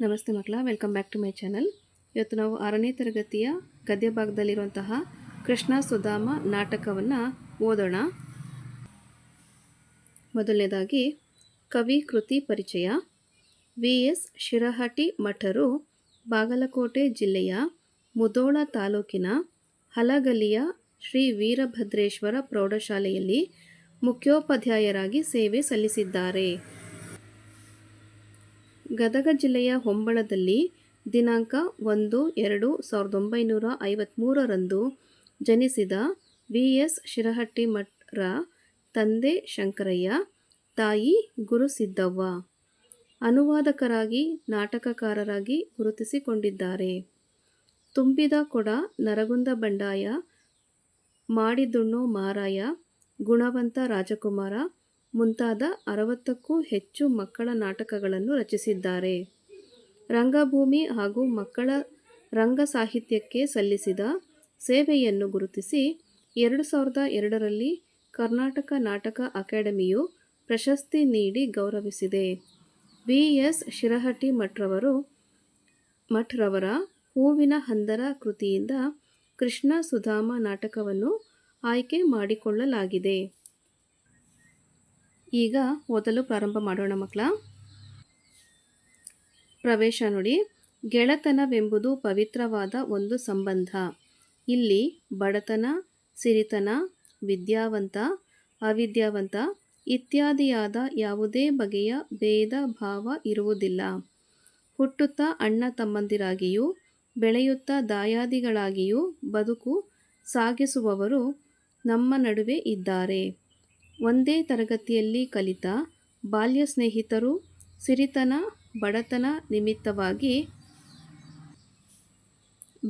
ನಮಸ್ತೆ ಮಕ್ಕಳ welcome back to my channel ಇವತ್ತು ನಾವು ಆರನೇ ತರಗತಿಯ ಗದ್ಯ ಭಾಗದಲ್ಲಿರುವಂತಹ ಕೃಷ್ಣ ಸುಧಾಮ ನಾಟಕವನ್ನು ಓದೋಣ. ಮೊದಲನೇದಾಗಿ, ಕವಿ ಕೃತಿ ಪರಿಚಯ ವಿ ಎಸ್ ಶಿರಹಟಿ ಮಠರು, ಬಾಗಲಕೋಟೆ ಜಿಲ್ಲೆಯ ಮುದೋಳ ತಾಲೂಕಿನ ಹಲಗಲಿಯ ಶ್ರೀ ವೀರಭದ್ರೇಶ್ವರ ಪ್ರೌಢಶಾಲೆಯಲ್ಲಿ ಮುಖ್ಯೋಪಾಧ್ಯಾಯರಾಗಿ ಸೇವೆ ಸಲ್ಲಿಸಿದ್ದಾರೆ. ಗದಗ ಜಿಲ್ಲೆಯ ಹೊಂಬಳದಲ್ಲಿ ದಿನಾಂಕ ಒಂದು ಎರಡು ಸಾವಿರದ ಒಂಬೈನೂರ ಐವತ್ತ್ಮೂರರಂದು ಜನಿಸಿದ ವಿ ಎಸ್ ಶಿರಹಟ್ಟಿಮಠರ ತಂದೆ ಶಂಕರಯ್ಯ ತಾಯಿ ಗುರುಸಿದ್ದವ್ವ ಅನುವಾದಕರಾಗಿ ನಾಟಕಕಾರರಾಗಿ ಗುರುತಿಸಿಕೊಂಡಿದ್ದಾರೆ. ತುಂಬಿದ ಕೊಡ ನರಗುಂದ ಬಂಡಾಯ, ಮಾಡಿದುಣ್ಣೋ ಮಾರಾಯ, ಗುಣವಂತ ರಾಜಕುಮಾರ ಮುಂತಾದ ಅರವತ್ತಕ್ಕೂ ಹೆಚ್ಚು ಮಕ್ಕಳ ನಾಟಕಗಳನ್ನು ರಚಿಸಿದ್ದಾರೆ. ರಂಗಭೂಮಿ ಹಾಗೂ ಮಕ್ಕಳ ರಂಗ ಸಾಹಿತ್ಯಕ್ಕೆ ಸಲ್ಲಿಸಿದ ಸೇವೆಯನ್ನು ಗುರುತಿಸಿ ಎರಡು ಸಾವಿರದ ಎರಡರಲ್ಲಿ ಕರ್ನಾಟಕ ನಾಟಕ ಅಕಾಡೆಮಿಯು ಪ್ರಶಸ್ತಿ ನೀಡಿ ಗೌರವಿಸಿದೆ. ವಿ. ಎಸ್. ಶಿರಹಟ್ಟಿ ಮಠ್ರವರು ಮಠ್ರವರ ಹೂವಿನ ಹಂದರ ಕೃತಿಯಿಂದ ಕೃಷ್ಣ ಸುಧಾಮ ನಾಟಕವನ್ನು ಆಯ್ಕೆ ಮಾಡಿಕೊಳ್ಳಲಾಗಿದೆ. ಈಗ ಓದಲು ಪ್ರಾರಂಭ ಮಾಡೋಣ ಮಕ್ಕಳ. ಪ್ರವೇಶ ನೋಡಿ, ಗೆಳತನವೆಂಬುದು ಪವಿತ್ರವಾದ ಒಂದು ಸಂಬಂಧ. ಇಲ್ಲಿ ಬಡತನ, ಸಿರಿತನ, ವಿದ್ಯಾವಂತ, ಅವಿದ್ಯಾವಂತ ಇತ್ಯಾದಿಯಾದ ಯಾವುದೇ ಬಗೆಯ ಭೇದ ಭಾವ ಇರುವುದಿಲ್ಲ. ಹುಟ್ಟುತ್ತಾ ಅಣ್ಣ ತಮ್ಮಂದಿರಾಗಿಯೂ, ಬೆಳೆಯುತ್ತಾ ದಾಯಾದಿಗಳಾಗಿಯೂ ಬದುಕು ಸಾಗಿಸುವವರು ನಮ್ಮ ನಡುವೆ ಇದ್ದಾರೆ. ಒಂದೇ ತರಗತಿಯಲ್ಲಿ ಕಲಿತ ಬಾಲ್ಯ ಸ್ನೇಹಿತರು ಸಿರಿತನ, ಬಡತನ ನಿಮಿತ್ತವಾಗಿ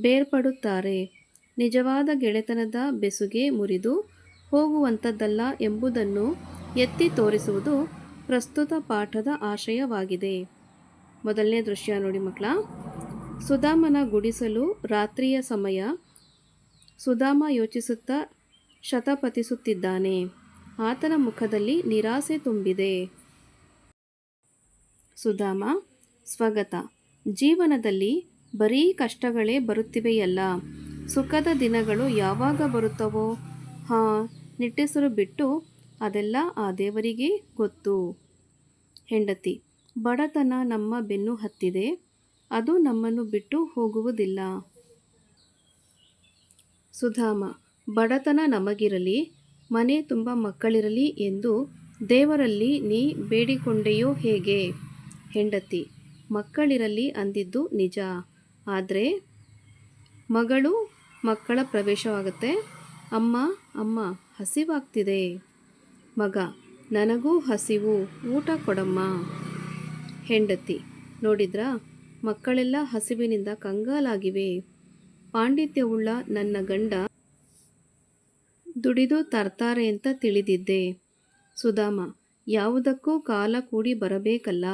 ಬೇರ್ಪಡುತ್ತಾರೆ. ನಿಜವಾದ ಗೆಳೆತನದ ಬೆಸುಗೆ ಮುರಿದು ಹೋಗುವಂಥದ್ದಲ್ಲ ಎಂಬುದನ್ನು ಎತ್ತಿ ತೋರಿಸುವುದು ಪ್ರಸ್ತುತ ಪಾಠದ ಆಶಯವಾಗಿದೆ. ಮೊದಲನೇ ದೃಶ್ಯ ನೋಡಿ ಮಕ್ಕಳ. ಸುಧಾಮನ ಗುಡಿಸಲು ರಾತ್ರಿಯ ಸಮಯ. ಸುಧಾಮ ಯೋಚಿಸುತ್ತಾ ಶತಪತಿಸುತ್ತಿದ್ದಾನೆ ಆತನ ಮುಖದಲ್ಲಿ ನಿರಾಸೆ ತುಂಬಿದೆ. ಸುಧಾಮ, ಸ್ವಾಗತ, ಜೀವನದಲ್ಲಿ ಬರೀ ಕಷ್ಟಗಳೇ ಬರುತ್ತಿವೆಯಲ್ಲ, ಸುಖದ ದಿನಗಳು ಯಾವಾಗ ಬರುತ್ತವೋ, ಹಾಂ, ನಿಟ್ಟೆಸರು ಬಿಟ್ಟು ಅದೆಲ್ಲ ಆ ದೇವರಿಗೆ ಗೊತ್ತು. ಹೆಂಡತಿ, ಬಡತನ ನಮ್ಮ ಬೆನ್ನು ಹತ್ತಿದೆ, ಅದು ನಮ್ಮನ್ನು ಬಿಟ್ಟು ಹೋಗುವುದಿಲ್ಲ. ಸುಧಾಮ, ಬಡತನ ನಮಗಿರಲಿ ಮನೆ ತುಂಬ ಮಕ್ಕಳಿರಲಿ ಎಂದು ದೇವರಲ್ಲಿ ನೀ ಬೇಡಿಕೊಂಡೆಯೋ ಹೇಗೆ? ಹೆಂಡತಿ, ಮಕ್ಕಳಿರಲಿ ಅಂದಿದ್ದು ನಿಜ. ಆದರೆ ಮಗಳು ಮಕ್ಕಳ ಪ್ರವೇಶವಾಗುತ್ತೆ. ಅಮ್ಮ ಅಮ್ಮ, ಹಸಿವಾಗ್ತಿದೆ. ಮಗ, ನನಗೂ ಹಸಿವು. ಊಟ ಕೊಡಮ್ಮ. ಹೆಂಡತಿ, ನೋಡಿದ್ರಾ? ಮಕ್ಕಳೆಲ್ಲ ಹಸಿವಿನಿಂದ ಕಂಗಾಲಾಗಿವೆ. ಪಾಂಡಿತ್ಯವುಳ್ಳ ನನ್ನ ಗಂಡ ದುಡಿದು ತರ್ತಾರೆ ಅಂತ ತಿಳಿದಿದ್ದೆ. ಸುಧಾಮ, ಯಾವುದಕ್ಕೂ ಕಾಲ ಕೂಡಿ ಬರಬೇಕಲ್ಲ?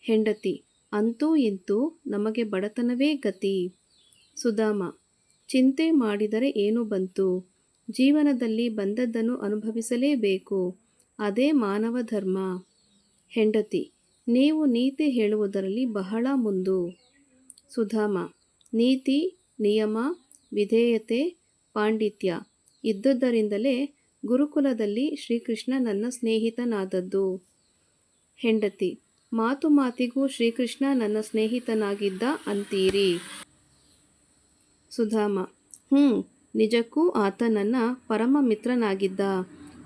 ಹೆಂಡತಿ, ಅಂತೂ ಇಂತೂ ನಮಗೆ ಬಡತನವೇ ಗತಿ. ಸುಧಾಮ, ಚಿಂತೆ ಮಾಡಿದರೆ ಏನು ಬಂತು? ಜೀವನದಲ್ಲಿ ಬಂದದ್ದನ್ನು ಅನುಭವಿಸಲೇಬೇಕು. ಅದೇ ಮಾನವ ಧರ್ಮ. ಹೆಂಡತಿ, ನೀವು ನೀತಿ ಹೇಳುವುದರಲ್ಲಿ ಬಹಳ ಮುಂದು. ಸುಧಾಮ, ನೀತಿ, ನಿಯಮ, ವಿಧೇಯತೆ, ಪಾಂಡಿತ್ಯ ಇದ್ದುದರಿಂದಲೇ ಗುರುಕುಲದಲ್ಲಿ ಶ್ರೀಕೃಷ್ಣ ನನ್ನ ಸ್ನೇಹಿತನಾದದ್ದು. ಹೆಂಡತಿ, ಮಾತು ಮಾತಿಗೂ ಶ್ರೀಕೃಷ್ಣ ನನ್ನ ಸ್ನೇಹಿತನಾಗಿದ್ದ ಅಂತೀರಿ. ಸುಧಾಮ ಹ್ಞೂ ನಿಜಕ್ಕೂ ಆತ ನನ್ನ ಪರಮ ಮಿತ್ರನಾಗಿದ್ದ.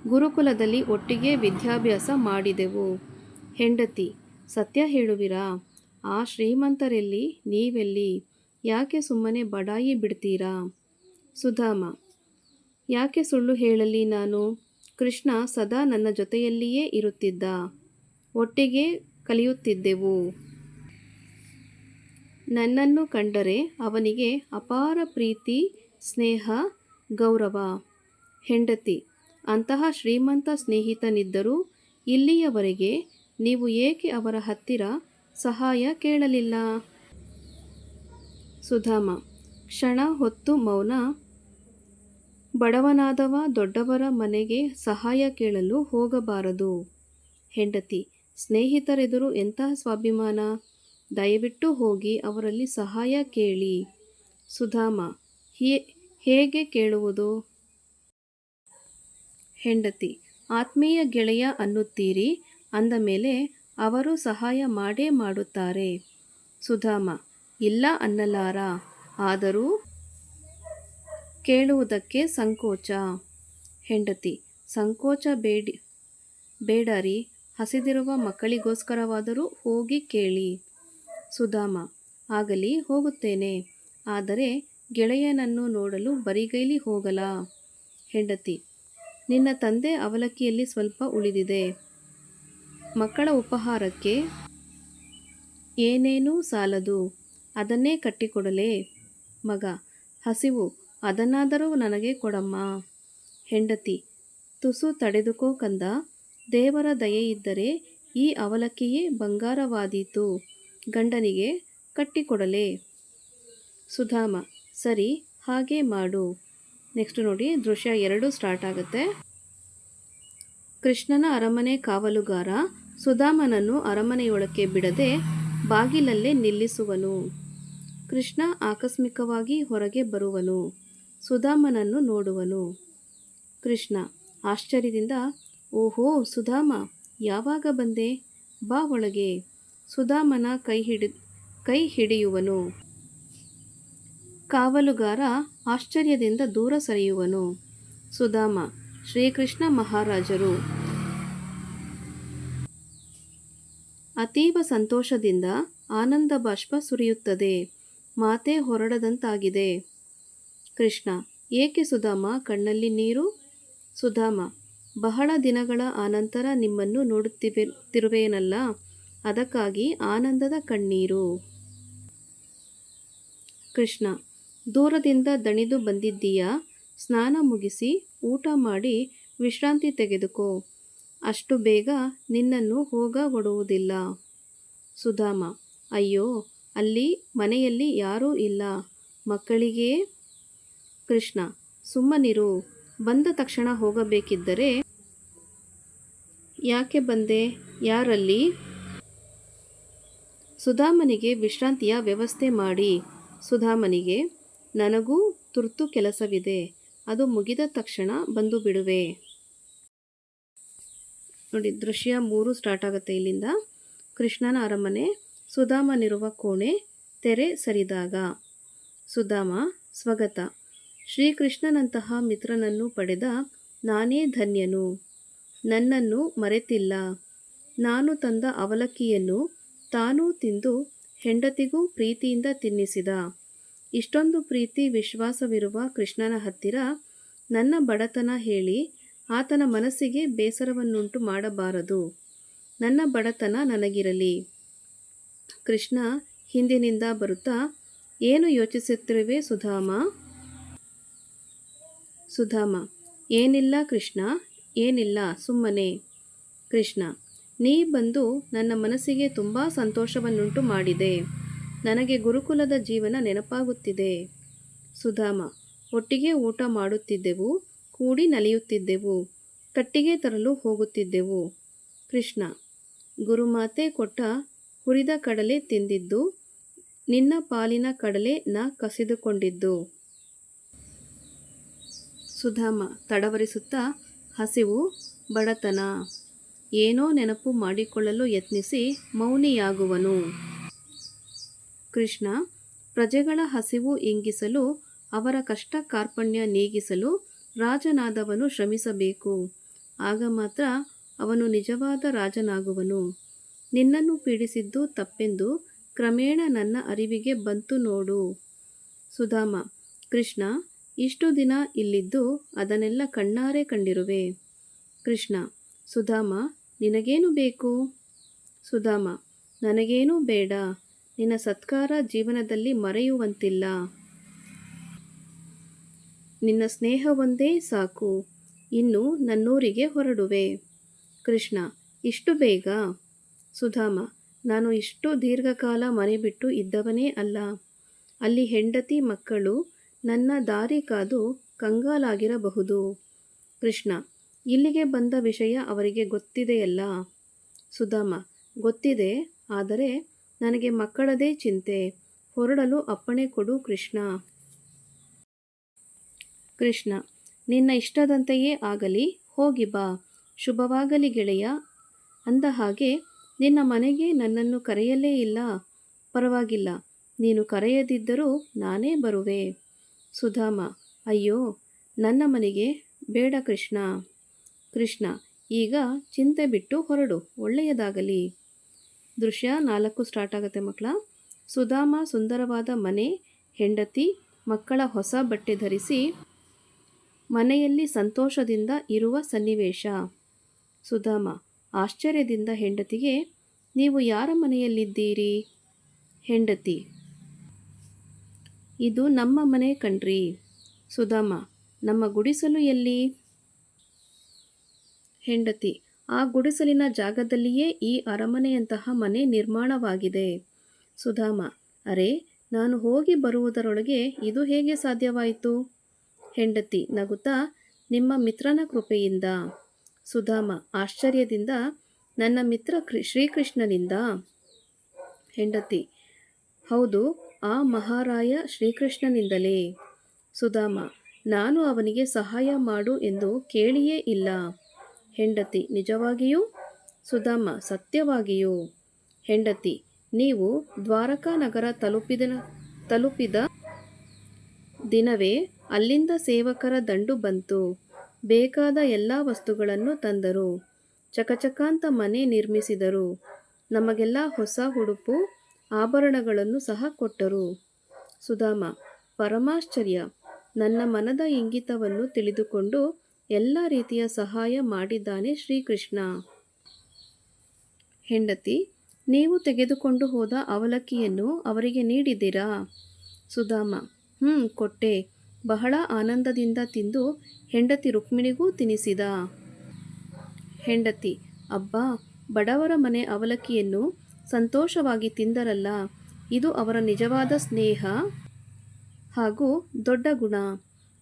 ಗುರುಕುಲದಲ್ಲಿ ಒಟ್ಟಿಗೆ ವಿದ್ಯಾಭ್ಯಾಸ ಮಾಡಿದೆವು. ಹೆಂಡತಿ, ಸತ್ಯ ಹೇಳುವಿರಾ? ಆ ಶ್ರೀಮಂತರೆಲ್ಲಿ, ನೀವೆಲ್ಲಿ? ಯಾಕೆ ಸುಮ್ಮನೆ ಬಡಾಯಿ ಬಿಡ್ತೀರಾ? ಸುಧಾಮ ಯಾಕೆ ಸುಳ್ಳು ಹೇಳಲಿ ನಾನು? ಕೃಷ್ಣ ಸದಾ ನನ್ನ ಜೊತೆಯಲ್ಲಿಯೇ ಇರುತ್ತಿದ್ದ. ಒಟ್ಟಿಗೆ ಕಲಿಯುತ್ತಿದ್ದೆವು. ನನ್ನನ್ನು ಕಂಡರೆ ಅವನಿಗೆ ಅಪಾರ ಪ್ರೀತಿ, ಸ್ನೇಹ, ಗೌರವ. ಹೆಂಡತಿ, ಅಂತಹ ಶ್ರೀಮಂತ ಸ್ನೇಹಿತನಿದ್ದರೂ ಇಲ್ಲಿಯವರೆಗೆ ನೀವು ಏಕೆ ಅವರ ಹತ್ತಿರ ಸಹಾಯ ಕೇಳಲಿಲ್ಲ? ಸುಧಾಮ, ಕ್ಷಣ ಹೊತ್ತು ಮೌನ ಬಡವನಾದವ ದೊಡ್ಡವರ ಮನೆಗೆ ಸಹಾಯ ಕೇಳಲು ಹೋಗಬಾರದು. ಹೆಂಡತಿ, ಸ್ನೇಹಿತರೆದುರು ಎಂತಹ ಸ್ವಾಭಿಮಾನ? ದಯವಿಟ್ಟು ಹೋಗಿ ಅವರಲ್ಲಿ ಸಹಾಯ ಕೇಳಿ. ಸುಧಾಮ, ಹೇ, ಹೇಗೆ ಕೇಳುವುದು? ಹೆಂಡತಿ, ಆತ್ಮೀಯ ಗೆಳೆಯ ಅನ್ನುತ್ತೀರಿ? ಅಂದ ಮೇಲೆ ಅವರು ಸಹಾಯ ಮಾಡೇ ಮಾಡುತ್ತಾರೆ. ಸುಧಾಮ, ಇಲ್ಲ ಅನ್ನಲಾರ. ಆದರೂ ಕೇಳುವುದಕ್ಕೆ ಸಂಕೋಚ. ಹೆಂಡತಿ, ಸಂಕೋಚ ಬೇಡಿ. ಬೇಡರಿ, ಹಸಿದಿರುವ ಮಕ್ಕಳಿಗೋಸ್ಕರವಾದರೂ ಹೋಗಿ ಕೇಳಿ. ಸುಧಾಮ, ಆಗಲಿ, ಹೋಗುತ್ತೇನೆ. ಆದರೆ ಗೆಳೆಯನನ್ನು ನೋಡಲು ಬರಿಗೈಲಿ ಹೋಗಲ. ಹೆಂಡತಿ, ನಿನ್ನ ತಂದೆ ಅವಲಕ್ಕಿಯಲ್ಲಿ ಸ್ವಲ್ಪ ಉಳಿದಿದೆ. ಮಕ್ಕಳ ಉಪಹಾರಕ್ಕೆ ಏನೇನೂ ಸಾಲದು. ಅದನ್ನೇ ಕಟ್ಟಿಕೊಡಲೇ. ಮಗ, ಹಸಿವು ಅದನ್ನಾದರೂ ನನಗೆ ಕೊಡಮ್ಮ. ಹೆಂಡತಿ, ತುಸು ತಡೆದುಕೋ ಕಂದ. ದೇವರ ದಯೆಯಿದ್ದರೆ ಈ ಅವಲಕ್ಕಿಯೇ ಬಂಗಾರವಾದೀತು. ಗಂಡನಿಗೆ ಕಟ್ಟಿಕೊಡಲೆ. ಸುಧಾಮ, ಸರಿ, ಹಾಗೆ ಮಾಡು. ನೆಕ್ಸ್ಟ್ ನೋಡಿ, ದೃಶ್ಯ ಎರಡು ಸ್ಟಾರ್ಟ್ ಆಗುತ್ತೆ. ಕೃಷ್ಣನ ಅರಮನೆ ಕಾವಲುಗಾರ ಸುಧಾಮನನ್ನು ಅರಮನೆಯೊಳಕ್ಕೆ ಬಿಡದೆ ಬಾಗಿಲಲ್ಲೇ ನಿಲ್ಲಿಸುವನು. ಕೃಷ್ಣ ಆಕಸ್ಮಿಕವಾಗಿ ಹೊರಗೆ ಬರುವನು. ಸುಧಾಮನನ್ನು ನೋಡುವನು. ಕೃಷ್ಣ ಆಶ್ಚರ್ಯದಿಂದ, ಓಹೋ ಸುಧಾಮ, ಯಾವಾಗ ಬಂದೆ? ಬಾ ಒಳಗೆ. ಸುಧಾಮನ ಕೈ ಹಿಡಿ, ಕೈ ಹಿಡಿಯುವನು. ಕಾವಲುಗಾರ ಆಶ್ಚರ್ಯದಿಂದ ದೂರ ಸರಿಯುವನು. ಸುಧಾಮ, ಶ್ರೀಕೃಷ್ಣ ಮಹಾರಾಜರು. ಅತೀವ ಸಂತೋಷದಿಂದ ಆನಂದ ಬಾಷ್ಪ ಸುರಿಯುತ್ತದೆ. ಮಾತೆ ಹೊರಡದಂತಾಗಿದೆ. ಕೃಷ್ಣ, ಏಕೆ ಸುಧಾಮ, ಕಣ್ಣಲ್ಲಿ ನೀರು? ಸುಧಾಮ, ಬಹಳ ದಿನಗಳ ಆನಂತರ ನಿಮ್ಮನ್ನು ನೋಡುತ್ತಿವೆ ತಿರುವೇನಲ್ಲ ಅದಕ್ಕಾಗಿ ಆನಂದದ ಕಣ್ಣೀರು. ಕೃಷ್ಣ, ದೂರದಿಂದ ದಣಿದು ಬಂದಿದ್ದೀಯಾ? ಸ್ನಾನ ಮುಗಿಸಿ ಊಟ ಮಾಡಿ ವಿಶ್ರಾಂತಿ ತೆಗೆದುಕೋ. ಅಷ್ಟು ಬೇಗ ನಿನ್ನನ್ನು ಹೋಗ ಕೊಡುವುದಿಲ್ಲ ಸುಧಾಮ, ಅಯ್ಯೋ, ಅಲ್ಲಿ ಮನೆಯಲ್ಲಿ ಯಾರೂ ಇಲ್ಲ. ಮಕ್ಕಳಿಗೆ ಕೃಷ್ಣ ಸುಮ್ಮನಿರು ಬಂದ ತಕ್ಷಣ ಹೋಗಬೇಕಿದ್ದರೆ ಯಾಕೆ ಬಂದೆ, ಯಾರಲ್ಲಿ? ಸುಧಾಮನಿಗೆ ವಿಶ್ರಾಂತಿಯ ವ್ಯವಸ್ಥೆ ಮಾಡಿ. ಸುಧಾಮನಿಗೆ, ನನಗೂ ತುರ್ತು ಕೆಲಸವಿದೆ, ಅದು ಮುಗಿದ ತಕ್ಷಣ ಬಂದು ಬಿಡುವೆ. ನೋಡಿ, ದೃಶ್ಯ ಮೂರು ಸ್ಟಾರ್ಟ್ ಆಗುತ್ತೆ ಇಲ್ಲಿಂದ. ಕೃಷ್ಣನ ಅರಮನೆ, ಸುಧಾಮನಿರುವ ಕೋಣೆ, ತೆರೆ ಸರಿದಾಗ. ಸುಧಾಮ, ಸ್ವಗತ. ಶ್ರೀಕೃಷ್ಣನಂತಹ ಮಿತ್ರನನ್ನು ಪಡೆದ ನಾನೇ ಧನ್ಯನು. ನನ್ನನ್ನು ಮರೆತಿಲ್ಲ. ನಾನು ತಂದ ಅವಲಕ್ಕಿಯನ್ನು ತಾನೂ ತಿಂದು ಹೆಂಡತಿಗೂ ಪ್ರೀತಿಯಿಂದ ತಿನ್ನಿಸಿದ. ಇಷ್ಟೊಂದು ಪ್ರೀತಿ ವಿಶ್ವಾಸವಿರುವ ಕೃಷ್ಣನ ಹತ್ತಿರ ನನ್ನ ಬಡತನ ಹೇಳಿ ಆತನ ಮನಸ್ಸಿಗೆ ಬೇಸರವನ್ನುಂಟು ಮಾಡಬಾರದು. ನನ್ನ ಬಡತನ ನನಗಿರಲಿ. ಕೃಷ್ಣ ಹಿಂದಿನಿಂದ ಬರುತ್ತಾ, ಏನು ಯೋಚಿಸುತ್ತಿರುವೆ ಸುಧಾಮ? ಸುಧಾಮ, ಏನಿಲ್ಲ ಕೃಷ್ಣ, ಏನಿಲ್ಲ ಸುಮ್ಮನೆ. ಕೃಷ್ಣ, ನೀ ಬಂದು ನನ್ನ ಮನಸ್ಸಿಗೆ ತುಂಬ ಸಂತೋಷವನ್ನುಂಟು ಮಾಡಿದೆ. ನನಗೆ ಗುರುಕುಲದ ಜೀವನ ನೆನಪಾಗುತ್ತಿದೆ. ಸುಧಾಮ, ಒಟ್ಟಿಗೆ ಊಟ ಮಾಡುತ್ತಿದ್ದೆವು, ಕೂಡಿ ನಲಿಯುತ್ತಿದ್ದೆವು, ಕಟ್ಟಿಗೆ ತರಲು ಹೋಗುತ್ತಿದ್ದೆವು. ಕೃಷ್ಣ, ಗುರುಮಾತೆ ಕೊಟ್ಟ ಹುರಿದ ಕಡಲೆ ತಿಂದಿದ್ದು, ನಿನ್ನ ಪಾಲಿನ ಕಡಲೆ ನಾ ಕಸಿದುಕೊಂಡಿದ್ದು. ಸುಧಾಮ ತಡವರಿಸುತ್ತಾ ಹಸಿವು, ಬಡತನ, ಏನೋ ನೆನಪು ಮಾಡಿಕೊಳ್ಳಲು ಯತ್ನಿಸಿ ಮೌನಿಯಾಗುವನು. ಕೃಷ್ಣ, ಪ್ರಜೆಗಳ ಹಸಿವು ಇಂಗಿಸಲು, ಅವರ ಕಷ್ಟ ಕಾರ್ಪಣ್ಯ ನೀಗಿಸಲು ರಾಜನಾದವನು ಶ್ರಮಿಸಬೇಕು. ಆಗ ಮಾತ್ರ ಅವನು ನಿಜವಾದ ರಾಜನಾಗುವನು. ನಿನ್ನನ್ನು ಪೀಡಿಸಿದ್ದು ತಪ್ಪೆಂದು ಕ್ರಮೇಣ ನನ್ನ ಅರಿವಿಗೆ ಬಂತು ನೋಡು. ಸುಧಾಮ, ಕೃಷ್ಣ ಇಷ್ಟು ದಿನ ಇಲ್ಲಿದ್ದು ಅದನ್ನೆಲ್ಲ ಕಣ್ಣಾರೆ ಕಂಡಿರುವೆ. ಕೃಷ್ಣ, ಸುಧಾಮ, ನಿನಗೇನು ಬೇಕು? ಸುಧಾಮ, ನನಗೇನೂ ಬೇಡ. ನಿನ್ನ ಸತ್ಕಾರ ಜೀವನದಲ್ಲಿ ಮರೆಯುವಂತಿಲ್ಲ. ನಿನ್ನ ಸ್ನೇಹವೊಂದೇ ಸಾಕು. ಇನ್ನು ನನ್ನೂರಿಗೆ ಹೊರಡುವೆ. ಕೃಷ್ಣ, ಇಷ್ಟು ಬೇಗ? ಸುಧಾಮ, ನಾನು ಇಷ್ಟು ದೀರ್ಘಕಾಲ ಮನೆ ಬಿಟ್ಟು ಇದ್ದವನೇ ಅಲ್ಲ. ಅಲ್ಲಿ ಹೆಂಡತಿ ಮಕ್ಕಳು ನನ್ನ ದಾರಿ ಕಾದು ಕಂಗಾಲಾಗಿರಬಹುದು. ಕೃಷ್ಣ, ಇಲ್ಲಿಗೆ ಬಂದ ವಿಷಯ ಅವರಿಗೆ ಗೊತ್ತಿದೆಯಲ್ಲ? ಸುಧಾಮ, ಗೊತ್ತಿದೆ, ಆದರೆ ನನಗೆ ಮಕ್ಕಳದೇ ಚಿಂತೆ. ಹೊರಡಲು ಅಪ್ಪಣೆ ಕೊಡು ಕೃಷ್ಣ. ಕೃಷ್ಣ, ನಿನ್ನ ಇಷ್ಟದಂತೆಯೇ ಆಗಲಿ, ಹೋಗಿ ಬಾ. ಶುಭವಾಗಲಿ ಗೆಳೆಯ. ಅಂದ ಹಾಗೆ, ನಿನ್ನ ಮನೆಗೆ ನನ್ನನ್ನು ಕರೆಯಲೇ ಇಲ್ಲ. ಪರವಾಗಿಲ್ಲ, ನೀನು ಕರೆಯದಿದ್ದರೂ ನಾನೇ ಬರುವೆ. ಸುಧಾಮ, ಅಯ್ಯೋ, ನನ್ನ ಮನೆಗೆ ಬೇಡ ಕೃಷ್ಣ. ಕೃಷ್ಣ, ಈಗ ಚಿಂತೆ ಬಿಟ್ಟು ಹೊರಡು, ಒಳ್ಳೆಯದಾಗಲಿ. ದೃಶ್ಯ ನಾಲ್ಕು ಸ್ಟಾರ್ಟ್ ಆಗುತ್ತೆ ಮಕ್ಕಳ. ಸುಧಾಮ ಸುಂದರವಾದ ಮನೆ, ಹೆಂಡತಿ, ಮಕ್ಕಳ ಹೊಸ ಬಟ್ಟೆ ಧರಿಸಿ ಮನೆಯಲ್ಲಿ ಸಂತೋಷದಿಂದ ಇರುವ ಸನ್ನಿವೇಶ. ಸುಧಾಮ, ಆಶ್ಚರ್ಯದಿಂದ ಹೆಂಡತಿಗೆ, ನೀವು ಯಾರ ಮನೆಯಲ್ಲಿದ್ದೀರಿ? ಹೆಂಡತಿ ಇದು ನಮ್ಮ ಮನೆ ಕಣ್ರಿ. ಸುಧಾಮ, ನಮ್ಮ ಗುಡಿಸಲು ಎಲ್ಲಿ? ಹೆಂಡತಿ, ಆ ಗುಡಿಸಲಿನ ಜಾಗದಲ್ಲಿಯೇ ಈ ಅರಮನೆಯಂತಹ ಮನೆ ನಿರ್ಮಾಣವಾಗಿದೆ. ಸುಧಾಮ, ಅರೆ, ನಾನು ಹೋಗಿ ಬರುವುದರೊಳಗೆ ಇದು ಹೇಗೆ ಸಾಧ್ಯವಾಯಿತು? ಹೆಂಡತಿ ನಗುತ್ತಾ, ನಿಮ್ಮ ಮಿತ್ರನ ಕೃಪೆಯಿಂದ. ಸುಧಾಮ, ಆಶ್ಚರ್ಯದಿಂದ, ನನ್ನ ಮಿತ್ರ ಶ್ರೀಕೃಷ್ಣನಿಂದ. ಹೆಂಡತಿ, ಹೌದು ಆ ಮಹಾರಾಯ ಶ್ರೀಕೃಷ್ಣನಿಂದಲೇ. ಸುಧಾಮ, ನಾನು ಅವನಿಗೆ ಸಹಾಯ ಮಾಡು ಎಂದು ಕೇಳಿಯೇ ಇಲ್ಲ. ಹೆಂಡತಿ, ನಿಜವಾಗಿಯೂ? ಸುಧಾಮ, ಸತ್ಯವಾಗಿಯೂ? ಹೆಂಡತಿ, ನೀವು ದ್ವಾರಕಾ ನಗರ ತಲುಪಿದ ತಲುಪಿದ ದಿನವೇ ಅಲ್ಲಿಂದ ಸೇವಕರ ದಂಡು ಬಂತು. ಬೇಕಾದ ಎಲ್ಲ ವಸ್ತುಗಳನ್ನು ತಂದರು. ಚಕಚಕಾಂತ ಮನೆ ನಿರ್ಮಿಸಿದರು. ನಮಗೆಲ್ಲ ಹೊಸ ಉಡುಪು ಆಭರಣಗಳನ್ನು ಸಹ ಕೊಟ್ಟರು. ಸುಧಾಮ, ಪರಮಾಶ್ಚರ್ಯ, ನನ್ನ ಮನದ ಇಂಗಿತವನ್ನು ತಿಳಿದುಕೊಂಡು ಎಲ್ಲ ರೀತಿಯ ಸಹಾಯ ಮಾಡಿದ್ದಾನೆ ಶ್ರೀಕೃಷ್ಣ. ಹೆಂಡತಿ, ನೀವು ತೆಗೆದುಕೊಂಡು ಹೋದ ಅವಲಕ್ಕಿಯನ್ನು ಅವರಿಗೆ ನೀಡಿದ್ದೀರಾ? ಸುಧಾಮ ಹ್ಞೂ ಕೊಟ್ಟೆ. ಬಹಳ ಆನಂದದಿಂದ ತಿಂದು ಹೆಂಡತಿ ರುಕ್ಮಿಣಿಗೂ ತಿನಿಸಿದ. ಹೆಂಡತಿ, ಅಬ್ಬಾ, ಬಡವರ ಮನೆ ಅವಲಕ್ಕಿಯನ್ನು ಸಂತೋಷವಾಗಿ ತಿಂದರಲ್ಲ, ಇದು ಅವರ ನಿಜವಾದ ಸ್ನೇಹ ಹಾಗೂ ದೊಡ್ಡ ಗುಣ.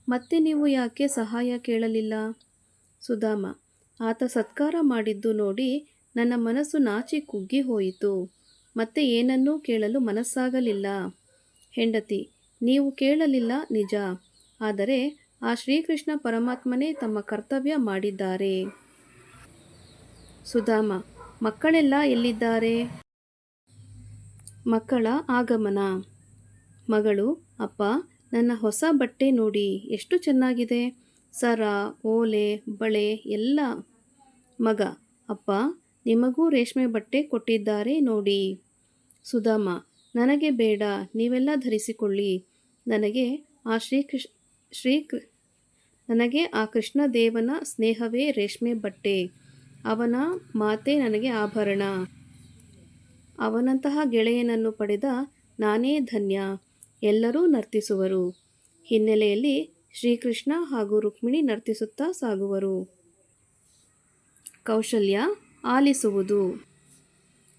ಮತ್ತೆ ನೀವು ಯಾಕೆ ಸಹಾಯ ಕೇಳಲಿಲ್ಲ? ಸುಧಾಮ, ಆತ ಸತ್ಕಾರ ಮಾಡಿದ್ದು ನೋಡಿ ನನ್ನ ಮನಸ್ಸು ನಾಚಿ ಕುಗ್ಗಿ ಹೋಯಿತು. ಮತ್ತೆ ಏನನ್ನೂ ಕೇಳಲು ಮನಸ್ಸಾಗಲಿಲ್ಲ. ಹೆಂಡತಿ, ನೀವು ಕೇಳಲಿಲ್ಲ ನಿಜ, ಆದರೆ ಆ ಶ್ರೀಕೃಷ್ಣ ಪರಮಾತ್ಮನೇ ತಮ್ಮ ಕರ್ತವ್ಯ ಮಾಡಿದ್ದಾರೆ. ಸುಧಾಮ, ಮಕ್ಕಳೆಲ್ಲ ಎಲ್ಲಿದ್ದಾರೆ? ಮಕ್ಕಳ ಆಗಮನ. ಮಗಳು, ಅಪ್ಪ, ನನ್ನ ಹೊಸ ಬಟ್ಟೆ ನೋಡಿ ಎಷ್ಟು ಚೆನ್ನಾಗಿದೆ. ಸರ, ಓಲೆ, ಬಳೆ, ಎಲ್ಲ. ಮಗ, ಅಪ್ಪ, ನಿಮಗೂ ರೇಷ್ಮೆ ಬಟ್ಟೆ ಕೊಟ್ಟಿದ್ದಾರೆ ನೋಡಿ. ಸುಧಾಮ, ನನಗೆ ಬೇಡ, ನೀವೆಲ್ಲ ಧರಿಸಿಕೊಳ್ಳಿ. ನನಗೆ ಆ ಶ್ರೀಕೃಷ್ಣ ಶ್ರೀ ನನಗೆ ಆ ಕೃಷ್ಣದೇವನ ಸ್ನೇಹವೇ ರೇಷ್ಮೆ ಬಟ್ಟೆ. ಅವನ ಮಾತೆ ನನಗೆ ಆಭರಣ. ಅವನಂತಹ ಗೆಳೆಯನನ್ನು ಪಡೆದ ನಾನೇ ಧನ್ಯ. ಎಲ್ಲರೂ ನರ್ತಿಸುವರು. ಹಿನ್ನೆಲೆಯಲ್ಲಿ ಶ್ರೀಕೃಷ್ಣ ಹಾಗೂ ರುಕ್ಮಿಣಿ ನರ್ತಿಸುತ್ತಾ ಸಾಗುವರು. ಕೌಶಲ್ಯ ಆಲಿಸುವುದು.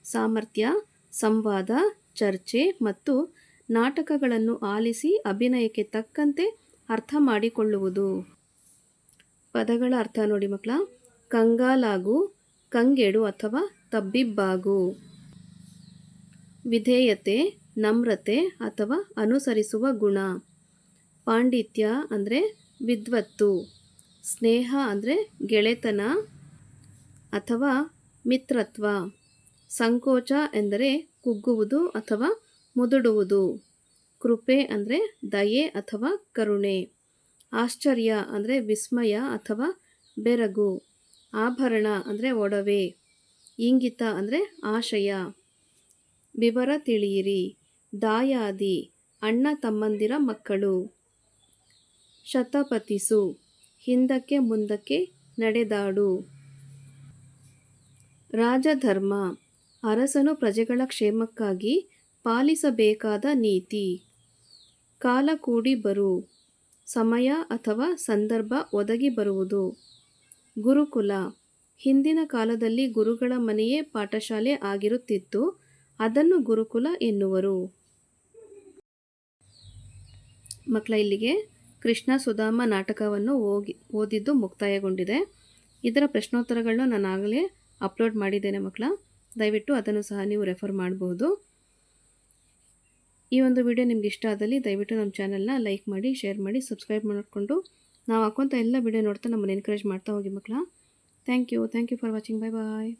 ಸಾಮರ್ಥ್ಯ, ಸಂವಾದ, ಚರ್ಚೆ ಮತ್ತು ನಾಟಕಗಳನ್ನು ಆಲಿಸಿ ಅಭಿನಯಕ್ಕೆ ತಕ್ಕಂತೆ ಅರ್ಥ ಮಾಡಿಕೊಳ್ಳುವುದು. ಪದಗಳ ಅರ್ಥ ನೋಡಿ ಮಕ್ಕಳ. ಕಂಗಾಲಾಗು, ಕಂಗೆಡು ಅಥವಾ ತಬ್ಬಿಬ್ಬಾಗು. ವಿಧೇಯತೆ, ನಮ್ರತೆ ಅಥವಾ ಅನುಸರಿಸುವ ಗುಣ. ಪಾಂಡಿತ್ಯ ಅಂದರೆ ವಿದ್ವತ್ತು, ಸ್ನೇಹ ಅಂದರೆ ಗೆಳೆತನ ಅಥವಾ ಮಿತ್ರತ್ವ. ಸಂಕೋಚ ಎಂದರೆ ಕುಗ್ಗುವುದು ಅಥವಾ ಮುದುಡುವುದು. ಕೃಪೆ ಅಂದರೆ ದಯೆ ಅಥವಾ ಕರುಣೆ. ಆಶ್ಚರ್ಯ ಅಂದರೆ ವಿಸ್ಮಯ ಅಥವಾ ಬೆರಗು. ಆಭರಣ ಅಂದರೆ ಒಡವೆ. ಇಂಗಿತ ಅಂದರೆ ಆಶಯ. ವಿವರ ತಿಳಿಯಿರಿ. ದಾಯಾದಿ, ಅಣ್ಣ ತಮ್ಮಂದಿರ ಮಕ್ಕಳು. ಶತಪತಿಸು ಹಿಂದಕ್ಕೆ ಮುಂದಕ್ಕೆ ನಡೆದಾಡು. ರಾಜಧರ್ಮ, ಅರಸನು ಪ್ರಜೆಗಳ ಕ್ಷೇಮಕ್ಕಾಗಿ ಪಾಲಿಸಬೇಕಾದ ನೀತಿ. ಕಾಲ ಕೂಡಿ ಬರು, ಸಮಯ ಅಥವಾ ಸಂದರ್ಭ ಒದಗಿ ಬರುವುದು. ಗುರುಕುಲ, ಹಿಂದಿನ ಕಾಲದಲ್ಲಿ ಗುರುಗಳ ಮನೆಯೇ ಪಾಠಶಾಲೆ ಆಗಿರುತ್ತಿತ್ತು ಅದನ್ನು ಗುರುಕುಲ ಎನ್ನುವರು. ಮಕ್ಕಳ ಇಲ್ಲಿಗೆ ಕೃಷ್ಣ ಸುಧಾಮ ನಾಟಕವನ್ನು ಹೋಗಿ ಓದಿದ್ದು ಮುಕ್ತಾಯಗೊಂಡಿದೆ. ಇದರ ಪ್ರಶ್ನೋತ್ತರಗಳನ್ನು ನಾನು ಆಗಲೇ ಅಪ್ಲೋಡ್ ಮಾಡಿದ್ದೇನೆ ಮಕ್ಕಳ ದಯವಿಟ್ಟು ಅದನ್ನು ಸಹ ನೀವು ರೆಫರ್ ಮಾಡಬಹುದು ಈ ಒಂದು ವಿಡಿಯೋ ನಿಮ್ಗೆ ಇಷ್ಟ ಆದಲ್ಲಿ ದಯವಿಟ್ಟು ನಮ್ಮ ಚಾನಲ್ನ ಲೈಕ್ ಮಾಡಿ, ಶೇರ್ ಮಾಡಿ, ಸಬ್ಸ್ಕ್ರೈಬ್ ಮಾಡಿಕೊಂಡು ನಾವು ಹಾಕೋಂಥ ಎಲ್ಲ ವಿಡಿಯೋ ನೋಡ್ತಾ ನಮ್ಮನ್ನು ಎನ್ಕರೇಜ್ ಮಾಡ್ತಾ ಹೋಗಿ ಮಕ್ಕಳ thank you thank you for watching. Bye bye.